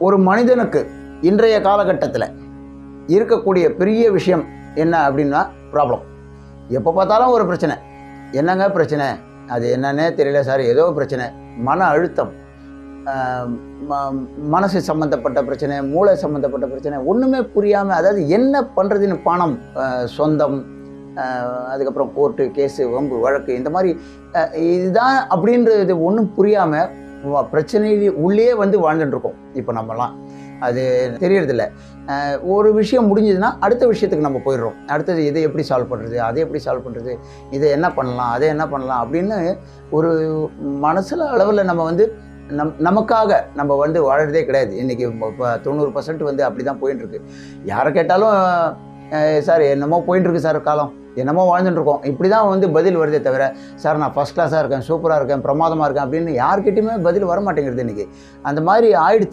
ஒரு மனிதனுக்கு இன்றைய காலகட்டத்தில் இருக்கக்கூடிய பெரிய விஷயம் என்ன அப்படின்னா ப்ராப்ளம் எப்போ பார்த்தாலும் ஒரு பிரச்சனை. என்னங்க பிரச்சனை? அது என்னன்னே தெரியல சார். ஏதோ பிரச்சனை. மன அழுத்தம் ம- மனசு சம்மந்தப்பட்ட பிரச்சனை மூளை சம்மந்தப்பட்ட பிரச்சனை ஒன்றுமே புரியாமல் அதாவது என்ன பண்ணுறதுன்னு பணம் சொந்தம் அதுக்கப்புறம் கோர்ட்டு கேஸு வம்பு வழக்கு இந்த மாதிரி இதுதான் அப்படின்றது ஒன்றும் புரியாமல் பிரச்சனையில் உள்ளே வந்து வாழ்ந்துட்டுருக்கோம். இப்போ நம்மலாம். அது தெரியறதில்ல. ஒரு விஷயம் முடிஞ்சதுன்னா அடுத்த விஷயத்துக்கு நம்ம போயிடுறோம். அடுத்தது இதை எப்படி சால்வ் பண்ணுறது அதை எப்படி சால்வ் பண்ணுறது இதை என்ன பண்ணலாம் அதை என்ன பண்ணலாம் அப்படின்னு ஒரு மனசில் அளவில் நம்ம வந்து நம் நமக்காக நம்ம வந்து வாழறதே கிடையாது. இன்றைக்கி இப்போ தொண்ணூறு பர்சன்ட் வந்து அப்படி தான் போயின்ட்டுருக்கு யாரை கேட்டாலும் சார் என்னமோ போயின்ட்டுருக்கு சார் காலம். என்னமோ வாழ்ந்துட்டுருக்கோம். இப்படி தான் வந்து பதில் வருதே தவிர சார் நான் ஃபஸ்ட் கிளாஸாக இருக்கேன் சூப்பராக இருக்கேன் பிரமாதமாக இருக்கேன் அப்படின்னு யார்கிட்டையுமே பதில் வர மாட்டேங்கிறது இன்றைக்கி அந்த மாதிரி ஆயிடுச்சு.